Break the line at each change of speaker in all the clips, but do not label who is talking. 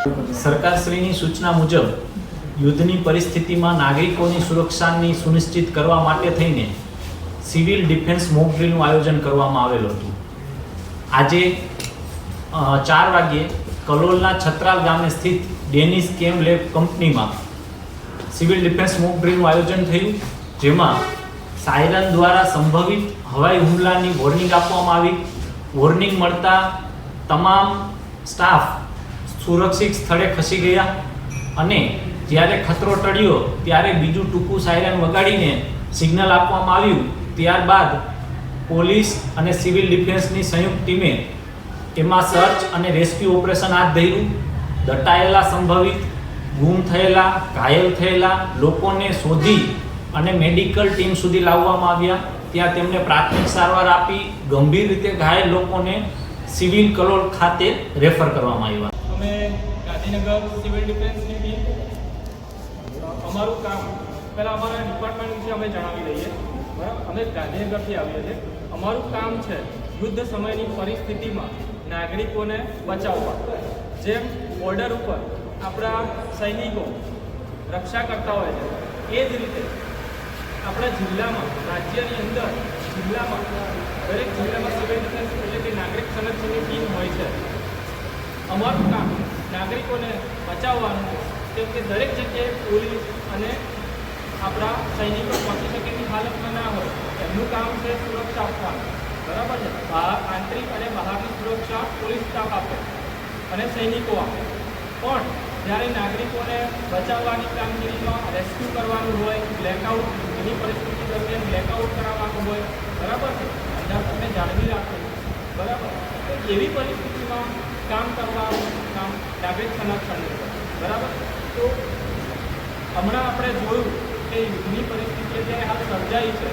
સરકારશ્રીની સૂચના મુજબ યુદ્ધની પરિસ્થિતિમાં નાગરિકોની સુરક્ષાની સુનિશ્ચિત કરવા માટે થઈને સિવિલ ડિફેન્સ મોક ડ્રીલનું આયોજન કરવામાં આવેલું હતું. આજે ચાર વાગ્યે કલોલના છત્રાલ ગામે સ્થિત ડેનિસ કેમ લેબ કંપનીમાં સિવિલ ડિફેન્સ મોક ડ્રીલનું આયોજન થયું, જેમાં સાયરન દ્વારા સંભવિત હવાઈ હુમલાની વોર્નિંગ આપવામાં આવી. વોર્નિંગ મળતા તમામ સ્ટાફ સુરક્ષિત સ્થળે ખસી ગયા અને જ્યારે ખતરો ટળ્યો, ત્યારે બીજું ટૂંકું સાયરન વગાડીને સિગ્નલ આપવામાં આવ્યું. ત્યારબાદ પોલીસ અને સિવિલ ડિફેન્સની સંયુક્ત ટીમે એમાં સર્ચ અને રેસ્ક્યુ ઓપરેશન હાથ ધર્યું. દટાયેલા સંભવિત, ગુમ થયેલા, ઘાયલ થયેલા લોકોને શોધી અને મેડિકલ ટીમ સુધી લાવવામાં આવ્યા. ત્યાં તેમને પ્રાથમિક સારવાર આપી ગંભીર રીતે ઘાયલ લોકોને સિવિલ કલોલ ખાતે રેફર કરવામાં આવ્યા.
ગાંધીનગર સિવિલ ડિફેન્સની ટીમ અમારું કામ, પહેલાં અમારા ડિપાર્ટમેન્ટ વિશે અમે જણાવી દઈએ. બરાબર? અમે ગાંધીનગરથી આવીએ છીએ. અમારું કામ છે યુદ્ધ સમયની પરિસ્થિતિમાં નાગરિકોને બચાવવા. જેમ બોર્ડર ઉપર આપણા સૈનિકો રક્ષા કરતા હોય છે, એ જ રીતે આપણા જિલ્લામાં, રાજ્યની અંદર જિલ્લામાં, દરેક જિલ્લામાં સિવિલ ડિફેન્સ એટલે કે નાગરિક સંરક્ષણની ટીમ હોય છે. અમારું કામ નાગરિકોને બચાવવાનું કેમ કે દરેક જગ્યાએ પોલીસ અને આપણા સૈનિકો પહોંચી શકે એવી હાલતમાં ના હોય. એમનું કામ છે સુરક્ષા આપવાનું. બરાબર છે? આંતરિક અને બહારની સુરક્ષા પોલીસ સ્ટાફ આપે અને સૈનિકો આપે. પણ જ્યારે નાગરિકોને બચાવવાની કામગીરીમાં રેસ્ક્યુ કરવાનું હોય બ્લેકઆઉટ એની પરિસ્થિતિ દરમિયાન બ્લેકઆઉટ કરાવવાનું હોય, બરાબર છે? અંદાજને જાળવી રાખો. બરાબર? તો એવી પરિસ્થિતિમાં કામ કરવાનું કામ નાગરિક સંરક્ષણનું બરાબર? તો હમણાં આપણે જોયું કે યુદ્ધની પરિસ્થિતિ અત્યારે હાલ સર્જાઈ છે.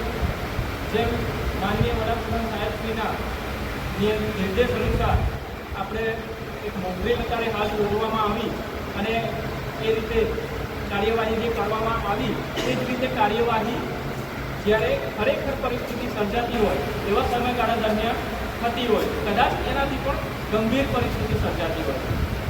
જેમ માનનીય વડાપ્રધાન સાહેબશ્રીના નિર્દેશ અનુસાર આપણે એક મોકડ્રીલ અત્યારે હાલ યોજવામાં આવી અને એ રીતે કાર્યવાહી જે કરવામાં આવી એ જ રીતે કાર્યવાહી જ્યારે ખરેખર પરિસ્થિતિ સર્જાતી હોય એવા સમયગાળા દરમિયાન થતી હોય. કદાચ એનાથી પણ ગંભીર પરિસ્થિતિ સર્જાતી હોય.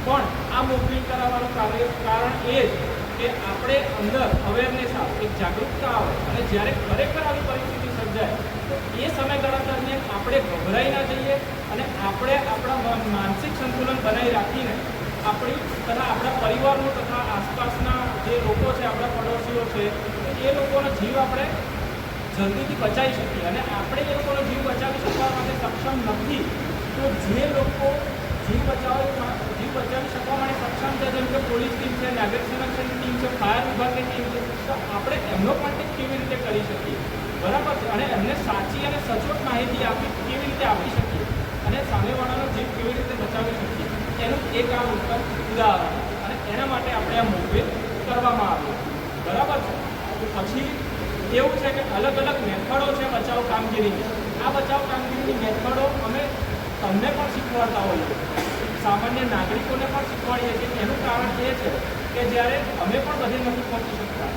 પણ આ મોકલી કરાવવાનું કાર્ય કારણ એ જ કે આપણે અંદર અવેરનેસ આવે, એક જાગૃતતા આવે. અને જ્યારે ખરેખર આવી પરિસ્થિતિ સર્જાય, તો એ સમયગાળા દરમિયાન આપણે ગભરાઈ ના જઈએ અને આપણે આપણા માનસિક સંતુલન બનાવી રાખીને આપણી તથા આપણા પરિવારનું તથા આસપાસના જે લોકો છે, આપણા પડોશીઓ છે એ લોકોનો જીવ આપણે જલ્દીથી બચાવી શકીએ. અને આપણે એ લોકોનો જીવ બચાવી શકવા માટે સક્ષમ નથી. તો જે લોકો જીવ બચાવવા જીવ બચાવી શકવા માટે સક્ષમ છે, જેમ કે પોલીસ ટીમ છે, નાગરિક સંરક્ષણની ટીમ છે, ફાયર વિભાગની ટીમ છે, તો આપણે એમનો કોન્ટેક્ટ કેવી રીતે કરી શકીએ? બરાબર છે? અને એમને સાચી અને સચોટ માહિતી આપી કેવી રીતે આપી શકીએ? અને સામેવાળાનો જીવ કેવી રીતે બચાવી શકીએ? એનું એક આ ઉત્તમ ઉદાહરણ. અને એના માટે આપણે આ મૂવમેન કરવામાં આવ્યું. બરાબર છે? પછી એવું છે કે અલગ અલગ મેથડો છે બચાવ કામગીરીની. આ બચાવ કામગીરીની મેથડો અમે તમને પણ શીખવાડતા હોઈએ સામાન્ય નાગરિકોને પણ શીખવાડીએ છીએ. એનું કારણ એ છે કે જ્યારે અમે પણ બધે નથી પહોંચી શકતા.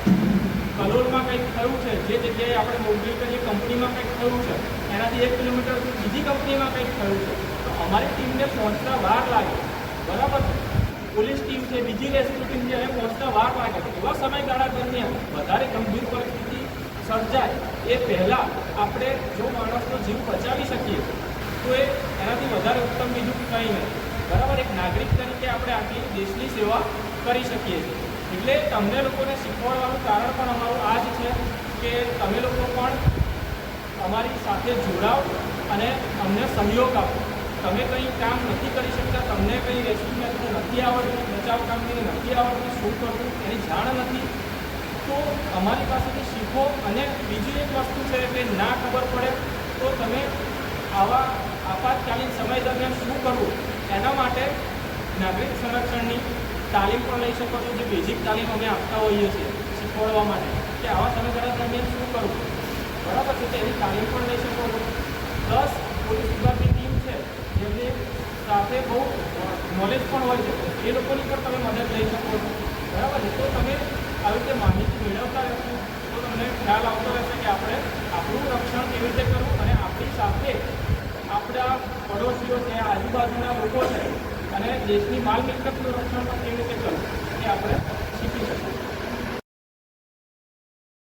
કલોલમાં કંઈક થયું છે, જે જગ્યાએ આપણે મોકલી કરીએ કંપનીમાં કંઈક થયું છે, એનાથી એક કિલોમીટર બીજી કંપનીમાં કંઈક થયું છે, તો અમારી ટીમને પહોંચતા વાર લાગે. બરાબર પોલીસ ટીમ છે, બીજી રેસ્ક્યુ ટીમ છે એને પહોંચતા વાર લાગે. એવા સમયગાળા દરમિયાન વધારે ગંભીર સર્જાય, એ પહેલાં આપણે જો માણસનો જીવ બચાવી શકીએ, તો એ એનાથી વધારે ઉત્તમ બીજું કંઈ નહીં. બરાબર? એક નાગરિક તરીકે આપણે આટલી દેશની સેવા કરી શકીએ છીએ. એટલે તમને લોકોને શીખવાડવાનું કારણ પણ અમારું આ જ છે કે તમે લોકો પણ અમારી સાથે જોડાઓ અને અમને સહયોગ આપો. તમે કંઈ કામ નથી કરી શકતા, તમને કંઈ રેસ્ક્યુ મેથડ નથી આવડતું, બચાવ કામગીરી નથી આવડતી, શું કરવું એની જાણ નથી. તો અમારી પાસેથી શીખો અને બીજી એક વસ્તુ છે કે ના ખબર પડે તો તમે આવા આપાતકાલીન સમય દરમિયાન શું કરવું? એના માટે નાગરિક સંરક્ષણની તાલીમ પણ લઈ શકો છો, જે બેઝિક તાલીમ અમે આપતા હોઈએ છીએ શીખવાડવા માટે. કે આવા સમયગાળા દરમિયાન શું કરવું? બરાબર છે તેની તાલીમ પણ લઈ શકો છો. પ્લસ પોલીસ વિભાગની ટીમ છે, જેમની સાથે બહુ નોલેજ પણ હોય છે, એ લોકોની પણ તમે મદદ બધા પડોશીઓ છે, આજુબાજુના લોકો છે અને દેશની માલ મિલકતનું રક્ષણ પણ કેવી રીતે કરવું એ આપણે શીખી શકીએ.